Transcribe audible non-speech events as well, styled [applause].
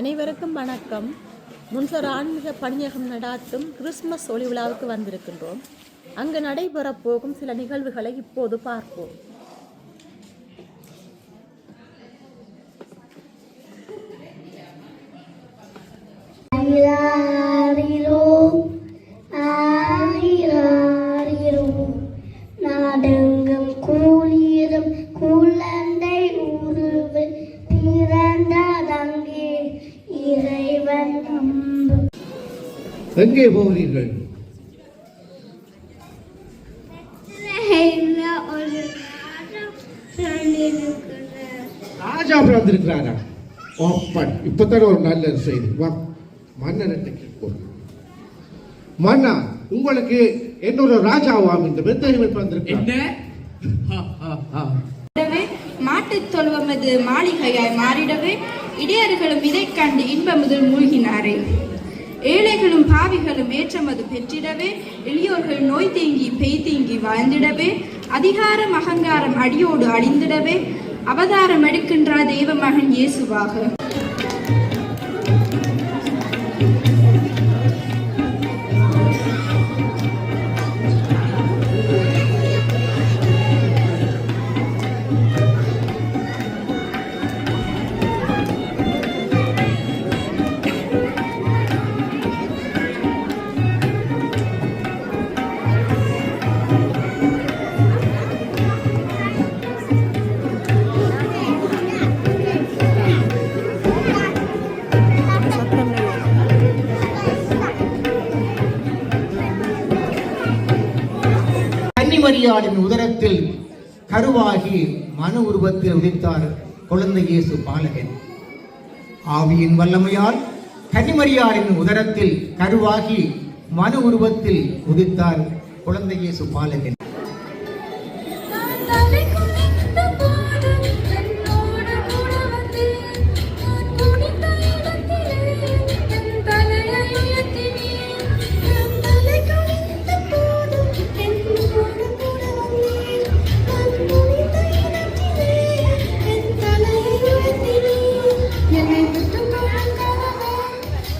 அனைவருக்கும் வணக்கம். முன்சர் ஆன்மீக பணியகம் நடாத்தும் கிறிஸ்மஸ் ஒளி விழாவுக்கு வந்திருக்கின்றோம். அங்கு நடைபெறப் போகும் சில நிகழ்வுகளை இப்போது பார்ப்போம். Yeah. எங்கே போகிறீர்கள்? ராஜா பிறந்திருக்கிறாரா. ஓப்பன் இப்பதான் ஒரு நல்ல செய்தி. வா மன்னன்கிட்ட கேட்போம் மன்னா உங்களுக்கு என்னொரு ராஜாவாம் இந்த பெத்தகமே பிறந்திருக்கிறார். [laughs] மாறிடவே மாட்டுத் தொழுவமது மாளிகையாய் மாறிடவே இடையர்களும் இதைக் கண்டு இன்பமுதல் மூழ்கினாரே. ஏழைகளும் பாவிகளும் ஏற்றமது பெற்றிடவே. எளியோர்கள் நோய் தேங்கி பெய் தேங்கி வாழ்ந்திடவே. அதிகாரம் அகங்காரம் அடியோடு அழிந்திடவே. அவதாரம் எடுக்கின்றார் தேவ மகன் இயேசுவாக. கன்னிமரியாளின் உதரத்தில் கருவாகி மனு உருவத்தில் உதித்தார் குழந்தை இயேசு பாலகன். ஆவியின் வல்லமையால் கனிமரியாளின் உதரத்தில் கருவாகி மனு உருவத்தில் உதித்தார் குழந்தை இயேசு பாலகன்.